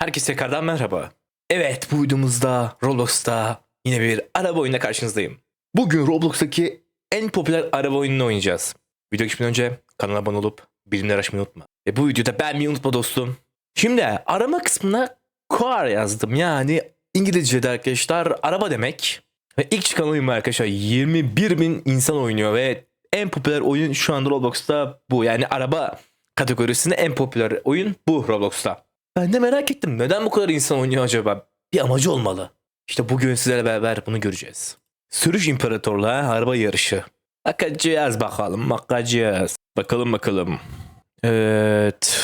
Herkese tekrardan merhaba. Evet bu videomuzda Roblox'ta yine bir araba oyununa karşınızdayım. Bugün Roblox'taki en popüler araba oyununu oynayacağız. Video geçmeden önce kanala abone olup bilimleri açmayı unutma. Ve bu videoda beğenmeyi unutma dostum. Şimdi arama kısmına car yazdım yani İngilizce'de arkadaşlar araba demek. Ve ilk çıkan oyun arkadaşlar 21 bin insan oynuyor ve en popüler oyun şu anda Roblox'ta bu. Yani araba kategorisinde en popüler oyun bu Roblox'ta. Ben de merak ettim. Neden bu kadar insan oynuyor acaba? Bir amacı olmalı. İşte bugün sizlerle beraber bunu göreceğiz. Sürüş İmparatorluğa araba yarışı. Bakacağız bakalım. Bakacağız. Bakalım bakalım. Evet.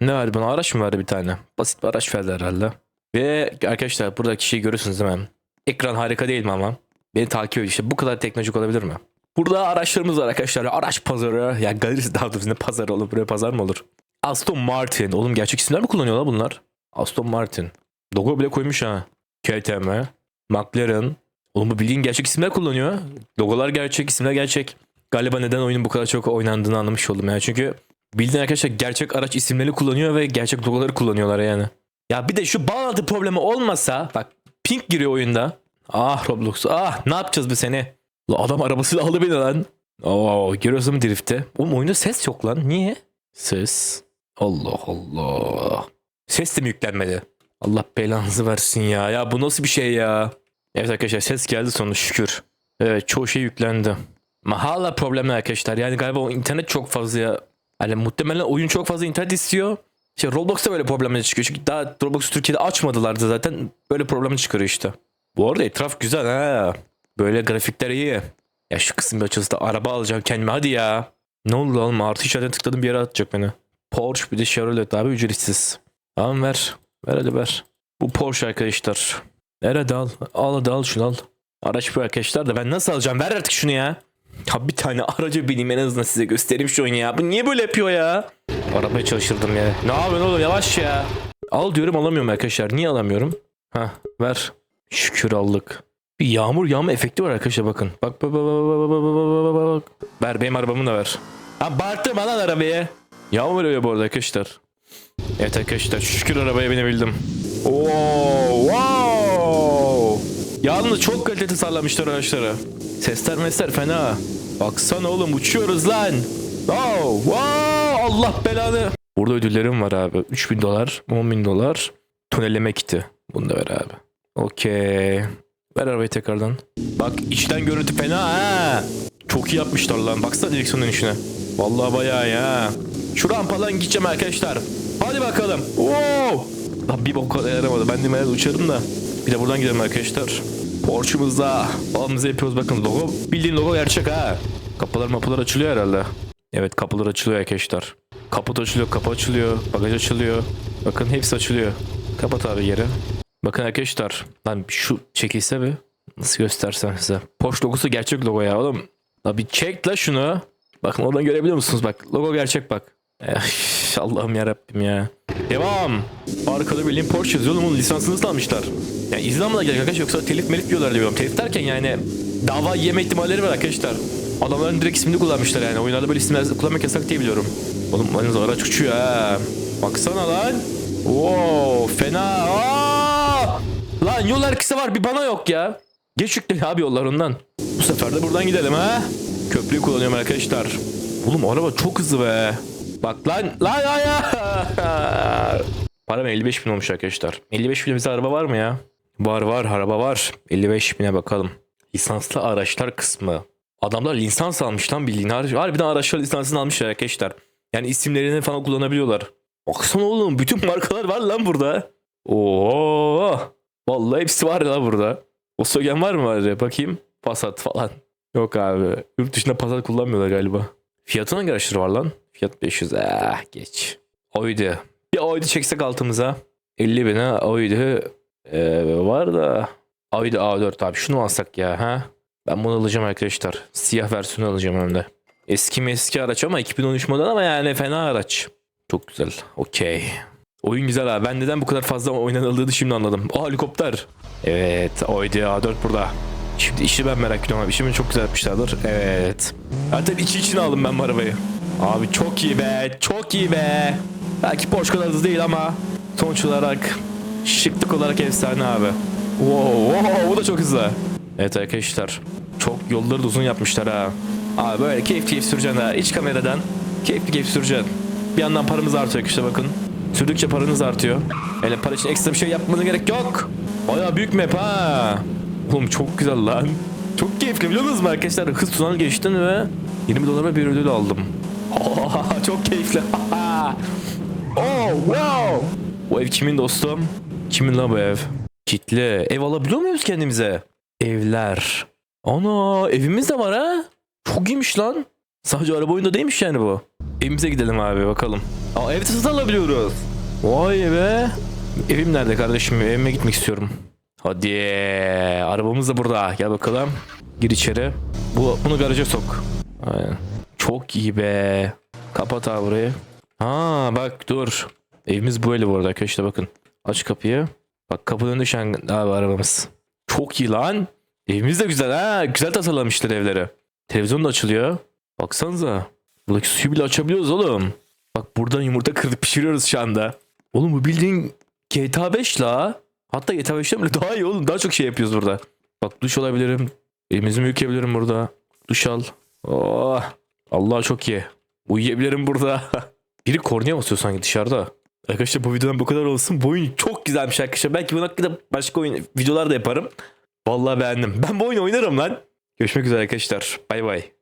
Ne verdi bana? Araç mı verdi bir tane? Basit bir araç verdi herhalde. Ve arkadaşlar burada kişiyi görüyorsunuz değil mi? Ekran harika değil mi ama? Beni takip ediyor. İşte bu kadar teknolojik olabilir mi? Burada araçlarımız var arkadaşlar. Araç pazarı. Ya galerisi daha doğrusu ne pazarı olur? Buraya pazar mı olur? Aston Martin. Oğlum gerçek isimler mi kullanıyorlar bunlar? Aston Martin. Logo bile koymuş ha. KTM. McLaren. Oğlum bu bildiğin gerçek isimler kullanıyor. Logolar gerçek, isimler gerçek. Galiba neden oyunun bu kadar çok oynandığını anlamış oldum yani. Çünkü bildiğin arkadaşlar gerçek araç isimleri kullanıyor ve gerçek logoları kullanıyorlar yani. Ya bir de şu bağlantı problemi olmasa bak pink giriyor oyunda. Ah Roblox ah ne yapacağız bu seni? La adam arabasıyla aldı beni lan. Oo görüyorsun mu drifti? Oğlum oyunda ses yok lan. Niye? Ses. Allah Allah. Ses de mi yüklenmedi? Allah belanızı versin ya. Ya bu nasıl bir şey ya? Evet arkadaşlar ses geldi sonunda şükür. Evet çoğu şey yüklendi. Ama hala problemler arkadaşlar. Yani galiba o internet çok fazla ya. Hani muhtemelen oyun çok fazla internet istiyor. İşte Roblox'ta böyle problemler çıkıyor. Çünkü daha Roblox Türkiye'de açmadılardı zaten. Böyle problem çıkarıyor işte. Bu arada etraf güzel ha. Böyle grafikler iyi. Ya şu kısım bir açılsa da araba alacağım kendime hadi ya. Ne oldu oğlum artı işaretine tıkladım bir yere atacak beni. Porsche bir de Chevrolet abi ücretsiz. Tamam ver. Ver hadi ver. Bu Porsche arkadaşlar. Hadi al. Al hadi al şunu al. Araç bu arkadaşlar da ben nasıl alacağım? Ver artık şunu ya. Ya bir tane araca bineyim en azından size göstereyim şu oyunu ya. Bu niye böyle yapıyor ya? Arabaya çalıştırdım ya. Ne yapıyorsun oğlum yavaş ya. Al diyorum alamıyorum arkadaşlar. Niye alamıyorum? Ha ver. Şükür aldık. Bir yağmur yağma efekti var arkadaşlar bakın. Bak bak bak bak bak bak bak bak bak. Ver benim arabamı da ver. Ha bağırtma lan arabaya. Yağmur yağıyor bu arada arkadaşlar. Evet arkadaşlar şükür arabaya binebildim. Oo, wow. Yalnız çok kaliteli tasarlamışlar araçları. Sesler mesler fena. Baksana oğlum uçuyoruz lan. Oh, wow, Allah belanı. Burada ödüllerim var abi. 3000 dolar, 10 bin dolar. Tünelleme kiti. Bunu da ver abi. Okey. Ver arabayı tekrardan. Bak içten görüntü fena ha. Çok iyi yapmışlar lan. Baksana direksiyon dönüşüne. Vallahi bayağı ya. Şu rampadan gideceğim arkadaşlar. Hadi bakalım. Wow. Lan bir bok yaramadı. Ben de uçarım da. Bir de buradan gidelim arkadaşlar. Porsche'mızda balımızı yapıyoruz. Bakın logo bildiğin logo gerçek ha. Kapılar mapılar açılıyor herhalde. Evet kapılar açılıyor arkadaşlar. Kaput açılıyor, kapı açılıyor, bagaj açılıyor. Bakın hepsi açılıyor. Kapat abi yeri. Bakın arkadaşlar. Lan şu çekilse bir. Nasıl göstersem size. Porsche logosu gerçek logo ya oğlum. La bir çek la şunu. Bakın oradan görebiliyor musunuz bak. Logo gerçek bak. Allah'ım yarabbim ya. Devam. Arkada bildiğin Porsche yazıyor onun lisansını da almışlar. Yani mı gerek arkadaşlar yoksa telif melif diyorlar diyorum. Telif derken yani dava yeme ihtimalleri var arkadaşlar. Adamların direkt ismini kullanmışlar yani. Oyunlarda böyle isimler kullanmak yasak diye biliyorum. Oğlum yalnız araç uçuyor ha. Baksana lan. Wow fena. Aa! Lan yol arkası var bir bana yok ya. Geç yükle abi yollar ondan. Bu sefer de buradan gidelim ha. Köprüyü kullanıyorum arkadaşlar. Oğlum araba çok hızlı be. Bak lan lan ya. Param 55 bin olmuş arkadaşlar. 55 bin bize araba var mı ya? Var var araba var. 55 bine bakalım. Lisanslı araçlar kısmı. Adamlar lisans almış lan bildiğin. Har- Harbiden araçlar lisansını almışlar arkadaşlar. Yani isimlerini falan kullanabiliyorlar. Baksana oğlum bütün markalar var lan burada. Oo. Vallahi hepsi var lan burada. Volkswagen var mı var Bakayım. Passat falan. Yok abi. Yurt dışında Passat kullanmıyorlar galiba. Fiyatı hangi araçları var lan? Fiyat 500. Ah geç. Oydu. Bir oydu çeksek altımıza. 50 bine oydu. Ee, var da. Oydu A4 abi. Şunu alsak ya ha. Ben bunu alacağım arkadaşlar. Siyah versiyonu alacağım hem de. Eski mi araç ama 2013 model ama yani fena araç. Çok güzel. Okey. Oyun güzel abi. Ben neden bu kadar fazla oynanıldığını şimdi anladım. O helikopter. Evet. Oydu A4 burada. Şimdi işi ben merak ediyorum abi. İşimi çok güzel yapmışlardır. Evet. Zaten içi içine aldım ben bu arabayı. Abi çok iyi be. Çok iyi be. Belki Porsche kadar hızlı değil ama Sonuç olarak şıklık olarak efsane abi. Wow, wow, bu da çok hızlı. Evet arkadaşlar. Çok yolları da uzun yapmışlar ha. Abi böyle keyif keyif süreceksin ha. İç kameradan keyifli keyif süreceksin. Bir yandan paramız artıyor işte bakın. Sürdükçe paranız artıyor. Öyle para için ekstra bir şey yapmanıza gerek yok. Baya büyük map ha. Oğlum çok güzel lan. Çok keyifli biliyor musunuz arkadaşlar? Hız tuzağı geçtin ve 20 dolara bir ödül aldım. çok keyifli. oh wow. Bu ev kimin dostum? Kimin la bu ev? Kitli. Ev alabiliyor muyuz kendimize? Evler. Ana evimiz de var ha. Çok iyiymiş lan. Sadece araba oyunda değilmiş yani bu. Evimize gidelim abi bakalım. Aa ev satın alabiliyoruz. Vay be. Evim nerede kardeşim? Evime gitmek istiyorum. Hadi. Arabamız da burada. Gel bakalım. Gir içeri. Bu, bunu garaja sok. Aynen. Çok iyi be. Kapat abi burayı. Ha bak dur. Evimiz böyle bu arada arkadaşlar bakın. Aç kapıyı. Bak kapının an abi arabamız. Çok iyi lan. Evimiz de güzel ha. Güzel tasarlamışlar evleri. Televizyon da açılıyor. Baksanıza. Buradaki suyu bile açabiliyoruz oğlum. Bak buradan yumurta kırıp pişiriyoruz şu anda. Oğlum bu bildiğin GTA 5 la. Hatta GTA 5'ten bile daha iyi oğlum. Daha çok şey yapıyoruz burada. Bak duş alabilirim. Elimizi yıkayabilirim burada. Duş al. Oh. Allah çok iyi. Uyuyabilirim burada. Biri kornaya basıyor sanki dışarıda. Arkadaşlar bu videodan bu kadar olsun. Bu oyun çok güzelmiş arkadaşlar. Belki bunun hakkında başka oyun videolar da yaparım. Vallahi beğendim. Ben bu oyunu oynarım lan. Görüşmek üzere arkadaşlar. Bay bay.